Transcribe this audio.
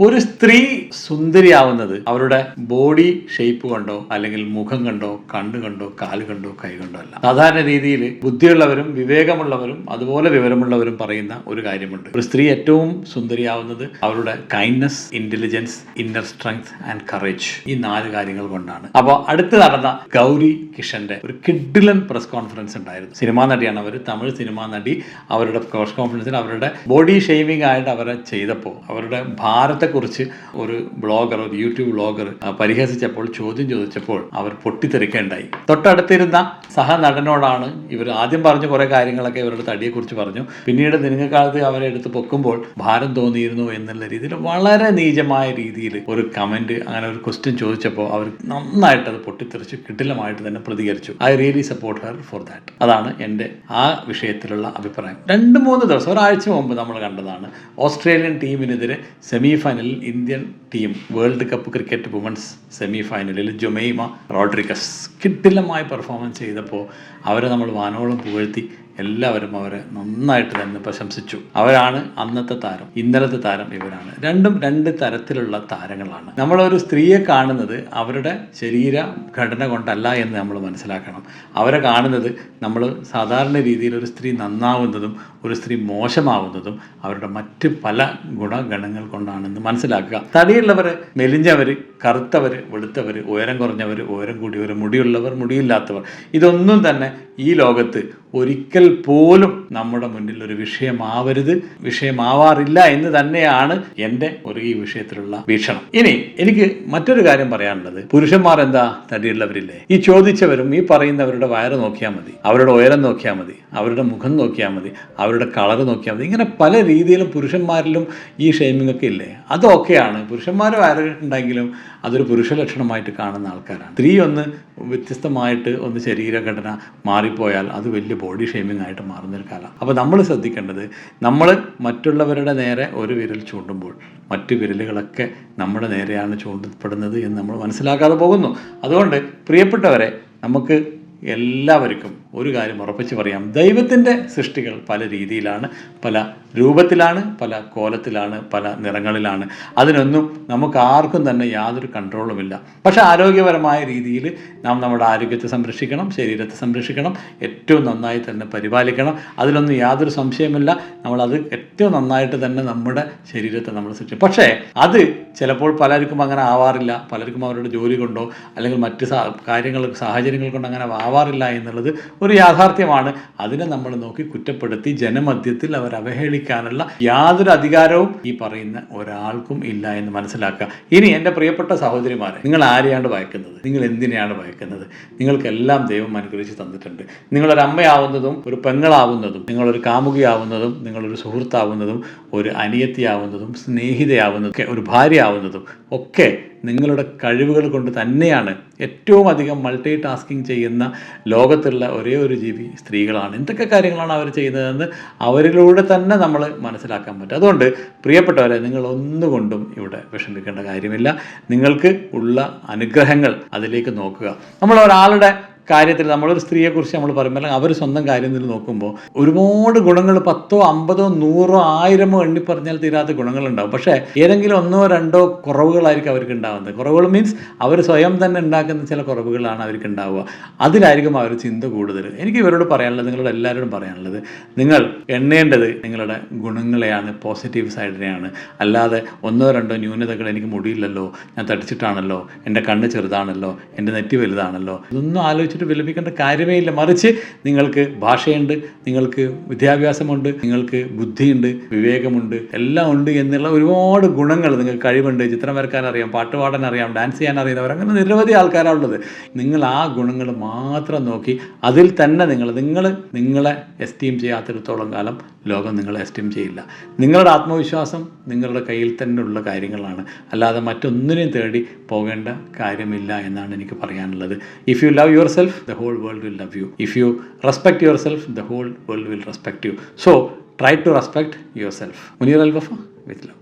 ഒരു സ്ത്രീ സുന്ദരിയാവുന്നത് അവരുടെ ബോഡി ഷേപ്പ് കണ്ടോ അല്ലെങ്കിൽ മുഖം കണ്ടോ കണ്ണ് കണ്ടോ കാൽ കണ്ടോ കൈ കണ്ടോ അല്ല. സാധാരണ രീതിയിൽ ബുദ്ധിയുള്ളവരും വിവേകമുള്ളവരും അതുപോലെ വിവരമുള്ളവരും പറയുന്ന ഒരു കാര്യമുണ്ട്. ഒരു സ്ത്രീ ഏറ്റവും സുന്ദരിയാവുന്നത് അവരുടെ kindness intelligence inner strength and courage ഈ നാല് കാര്യങ്ങൾ കൊണ്ടാണ്. അപ്പോൾ അടുത്ത് നടന്ന ഗൗരി കിഷന്റെ ഒരു കിഡിലൻ പ്രസ് കോൺഫറൻസ് ഉണ്ടായിരുന്നു. സിനിമാ നടിയാണ് അവർ തമിഴ് സിനിമാ നടി അവരുടെ പ്രസ് കോൺഫറൻസിൽ അവരുടെ ബോഡി ഷേവിംഗ് ആയിട്ട് അവരെ ചെയ്തപ്പോൾ അവരുടെ ഭാരത്തെക്കുറിച്ച് ഒരു ബ്ലോഗർ ഒരു യൂട്യൂബ് ബ്ലോഗർ പരിഹസിച്ചപ്പോൾ ചോദ്യം ചോദിച്ചപ്പോൾ അവർ പൊട്ടിത്തെറിക്കേണ്ടായി തൊട്ടടുത്തിരുന്ന സഹനടനോടാണ് ഇവർ ആദ്യം പറഞ്ഞ കുറേ കാര്യങ്ങളൊക്കെ ഇവരുടെ തടിയെക്കുറിച്ച് പറഞ്ഞു. പിന്നീട് നിങ്ങൾക്കാലത്ത് അവരെ എടുത്ത് പൊക്കുമ്പോൾ ഭാരം തോന്നിയിരുന്നു എന്നുള്ള രീതിയിൽ വളരെ നീചമായ രീതിയിൽ ഒരു കമന്റ് അങ്ങനെ ഒരു ക്വസ്റ്റ്യൻ ചോദിച്ചപ്പോൾ അവർ നന്നായിട്ട് അത് പൊട്ടിത്തെറിച്ച് കിടിലമായിട്ട് തന്നെ പ്രതികരിച്ചു. I really support her for that. അതാണ് എന്റെ ആ വിഷയത്തിലുള്ള അഭിപ്രായം. രണ്ട് മൂന്ന് ദിവസം ഒരാഴ്ച മുമ്പ് നമ്മൾ കണ്ടതാണ് ഓസ്ട്രേലിയൻ ടീമിനെതിരെ സെമി ഫൈനലിൽ Indian team world cup cricket women's semi ഫൈനലിൽ ജൊമൈമ റോഡ്രിഗസ് കിട്ടില്ലമായി പെർഫോമൻസ് ചെയ്തപ്പോൾ അവരെ നമ്മൾ വാനോളം പുകഴ്ത്തി എല്ലാവരും അവരെ നന്നായിട്ട് തന്നെ പ്രശംസിച്ചു. അവരാണ് അന്നത്തെ താരം ഇന്നലത്തെ താരം ഇവരാണ്. രണ്ടും രണ്ട് തരത്തിലുള്ള താരങ്ങളാണ്. നമ്മളൊരു സ്ത്രീയെ കാണുന്നത് അവരുടെ ശരീര ഘടന കൊണ്ടല്ല എന്ന് നമ്മൾ മനസ്സിലാക്കണം. അവരെ കാണുന്നത് നമ്മൾ സാധാരണ രീതിയിൽ ഒരു സ്ത്രീ നന്നാവുന്നതും ഒരു സ്ത്രീ മോശമാവുന്നതും അവരുടെ മറ്റ് പല ഗുണഗണങ്ങൾ കൊണ്ടാണെന്ന് മനസ്സിലാക്കുക. തടിയുള്ളവർ മെലിഞ്ഞവർ കറുത്തവർ വെളുത്തവർ ഉയരം കുറഞ്ഞവർ ഉയരം കൂടിയവർ മുടിയുള്ളവർ മുടിയില്ലാത്തവർ ഇതൊന്നും തന്നെ ഈ ലോകത്ത് ഒരിക്കൽ പോലും നമ്മുടെ മുന്നിൽ ഒരു വിഷയമാവരുത്. വിഷയമാവാറില്ല എന്ന് തന്നെയാണ് എന്റെ ഒരു ഈ വിഷയത്തിലുള്ള വീക്ഷണം. ഇനി എനിക്ക് മറ്റൊരു കാര്യം പറയാനുള്ളത്. പുരുഷന്മാർ എന്താ തടിയുള്ളവരില്ലേ? ഈ ചോദിച്ചവരും ഈ പറയുന്നവരുടെ വയറ് നോക്കിയാൽ മതി. അവരുടെ ഉയരം നോക്കിയാൽ മതി. അവരുടെ മുഖം നോക്കിയാൽ മതി. അവരുടെ കളർ നോക്കിയാൽ മതി. ഇങ്ങനെ പല രീതിയിലും പുരുഷന്മാരിലും ഈ ഷെയ്മിംഗ് ഒക്കെ ഇല്ലേ? അതൊക്കെയാണ്. പുരുഷന്മാർ വയറുണ്ടെങ്കിലും അതൊരു പുരുഷ ലക്ഷണമായിട്ട് കാണുന്ന ആൾക്കാരാണ്. സ്ത്രീ ഒന്ന് വ്യത്യസ്തമായിട്ട് ഒന്ന് ശരീരഘടന മാറിപ്പോയാൽ അത് വലിയ ബോഡി ഷേമിംഗ് ആയിട്ട് മാറുന്നൊരു കാലം. അപ്പോൾ നമ്മൾ ശ്രദ്ധിക്കേണ്ടത് നമ്മൾ മറ്റുള്ളവരുടെ നേരെ ഒരു വിരൽ ചൂണ്ടുമ്പോൾ മറ്റു വിരലുകളൊക്കെ നമ്മുടെ നേരെയാണ് ചൂണ്ടപ്പെടുന്നത് എന്ന് നമ്മൾ മനസ്സിലാക്കാതെ പോകുന്നു. അതുകൊണ്ട് പ്രിയപ്പെട്ടവരെ നമുക്ക് എല്ലാവർക്കും ഒരു കാര്യം ഉറപ്പിച്ച് പറയാം. ദൈവത്തിന്റെ സൃഷ്ടികൾ പല രീതിയിലാണ് പല രൂപത്തിലാണ് പല കോലത്തിലാണ് പല നിറങ്ങളിലാണ്. അതിനൊന്നും നമുക്ക് ആർക്കും തന്നെ യാതൊരു കൺട്രോളുമില്ല പക്ഷേ ആരോഗ്യപരമായ രീതിയിൽ നാം നമ്മുടെ ആരോഗ്യത്തെ സംരക്ഷിക്കണം ശരീരത്തെ സംരക്ഷിക്കണം ഏറ്റവും നന്നായി തന്നെ പരിപാലിക്കണം. അതിലൊന്നും യാതൊരു സംശയമില്ല നമ്മളത് ഏറ്റവും നന്നായിട്ട് തന്നെ നമ്മുടെ ശരീരത്തെ നമ്മൾ സൃഷ്ടിക്കും പക്ഷേ അത് ചിലപ്പോൾ പലർക്കും അങ്ങനെ ആവാറില്ല. പലർക്കും അവരുടെ ജോലി കൊണ്ടോ അല്ലെങ്കിൽ മറ്റ് കാര്യങ്ങൾ സാഹചര്യങ്ങൾ കൊണ്ടോ അങ്ങനെ ആവാറില്ല എന്നുള്ളത് ഒരു യാഥാർത്ഥ്യമാണ്. അതിനെ നമ്മൾ നോക്കി കുറ്റപ്പെടുത്തി ജനമധ്യത്തിൽ അവർ അവഹേളിക്കാനുള്ള യാതൊരു അധികാരവും ഈ പറയുന്ന ഒരാൾക്കും ഇല്ല എന്ന് മനസ്സിലാക്കുക. ഇനി എന്റെ പ്രിയപ്പെട്ട സഹോദരിമാരെ നിങ്ങൾ ആരെയാണ് ഭയക്കുന്നത്? നിങ്ങൾ എന്തിനെയാണ് ഭയക്കുന്നത്? നിങ്ങൾക്കെല്ലാം ദൈവം അനുഗ്രഹിച്ച് തന്നിട്ടുണ്ട്. നിങ്ങളൊരു അമ്മയാവുന്നതും ഒരു പെങ്ങളാവുന്നതും നിങ്ങളൊരു കാമുകിയാവുന്നതും നിങ്ങളൊരു സുഹൃത്താവുന്നതും ഒരു അനിയത്തിയാവുന്നതും സ്നേഹിതയാവുന്നതും ഒക്കെ ഒരു ഭാര്യയാവുന്നതും ഒക്കെ നിങ്ങളുടെ കഴിവുകൾ കൊണ്ട് തന്നെയാണ് ഏറ്റവും അധികം മൾട്ടി ടാസ്കിങ് ചെയ്യുന്ന ലോകത്തുള്ള ഒരേ ഒരു ജീവി സ്ത്രീകളാണ്. എന്തൊക്കെ കാര്യങ്ങളാണ് അവർ ചെയ്യുന്നതെന്ന് അവരിലൂടെ തന്നെ നമ്മൾ മനസ്സിലാക്കാൻ പറ്റും. അതുകൊണ്ട് പ്രിയപ്പെട്ടവരെ നിങ്ങൾ ഒന്നുകൊണ്ടും ഇവിടെ വിഷമിക്കേണ്ട കാര്യമില്ല. നിങ്ങൾക്ക് ഉള്ള അനുഗ്രഹങ്ങൾ അതിലേക്ക് നോക്കുക. നമ്മൾ ഒരാളുടെ കാര്യത്തിൽ നമ്മളൊരു സ്ത്രീയെക്കുറിച്ച് നമ്മൾ പറയുമ്പോൾ അല്ലെങ്കിൽ അവർ സ്വന്തം കാര്യത്തിൽ നോക്കുമ്പോൾ ഒരുപാട് ഗുണങ്ങൾ പത്തോ അമ്പതോ നൂറോ ആയിരമോ എണ്ണി പറഞ്ഞാൽ തീരാത്ത ഗുണങ്ങളുണ്ടാവും. പക്ഷേ ഏതെങ്കിലും ഒന്നോ രണ്ടോ കുറവുകളായിരിക്കും അവർക്ക് ഉണ്ടാകുന്നത് കുറവുകൾ മീൻസ് അവർ സ്വയം തന്നെ ഉണ്ടാക്കുന്ന ചില കുറവുകളാണ് അവർക്ക് ഉണ്ടാവുക. അതിലായിരിക്കും അവർ ചിന്ത കൂടുതൽ. എനിക്ക് ഇവരോട് പറയാനുള്ളത് നിങ്ങളോട് എല്ലാവരോടും പറയാനുള്ളത് നിങ്ങൾ എണ്ണേണ്ടത് നിങ്ങളുടെ ഗുണങ്ങളെയാണ് പോസിറ്റീവ് സൈഡിനെയാണ് അല്ലാതെ ഒന്നോ രണ്ടോ ന്യൂനതകൾ എനിക്ക് മുടിയില്ലല്ലോ ഞാൻ തടിച്ചിട്ടാണല്ലോ എന്റെ കണ്ണ് ചെറുതാണല്ലോ എന്റെ നെറ്റി വലുതാണല്ലോ ഇതൊന്നും ആലോചിച്ചിട്ട് വിലപിക്കേണ്ട കാര്യമേ ഇല്ല. മറിച്ച് നിങ്ങൾക്ക് ഭാഷയുണ്ട് നിങ്ങൾക്ക് വിദ്യാഭ്യാസമുണ്ട് നിങ്ങൾക്ക് ബുദ്ധിയുണ്ട് വിവേകമുണ്ട് എല്ലാം ഉണ്ട് എന്നുള്ള ഒരുപാട് ഗുണങ്ങൾ നിങ്ങൾക്ക് കഴിവുണ്ട്. ചിത്രം വരക്കാൻ അറിയാം പാട്ട് പാടാൻ അറിയാം ഡാൻസ് ചെയ്യാൻ അറിയുന്നവർ അങ്ങനെ നിരവധി ആൾക്കാരാണുള്ളത് നിങ്ങൾ ആ ഗുണങ്ങൾ മാത്രം നോക്കി അതിൽ തന്നെ നിങ്ങൾ നിങ്ങൾ നിങ്ങളെ എസ്റ്റീം ചെയ്യാത്തിടത്തോളം കാലം ലോകം നിങ്ങളെ എസ്റ്റീം ചെയ്യില്ല. നിങ്ങളുടെ ആത്മവിശ്വാസം നിങ്ങളുടെ കയ്യിൽ തന്നെ ഉള്ള കാര്യങ്ങളാണ്. അല്ലാതെ മറ്റൊന്നിനെയും തേടി പോകേണ്ട കാര്യമില്ല എന്നാണ് എനിക്ക് പറയാനുള്ളത്. If you love your the whole world will love you. If you respect yourself, the whole world will respect you. So try to respect yourself. Munir Al Wafa with love.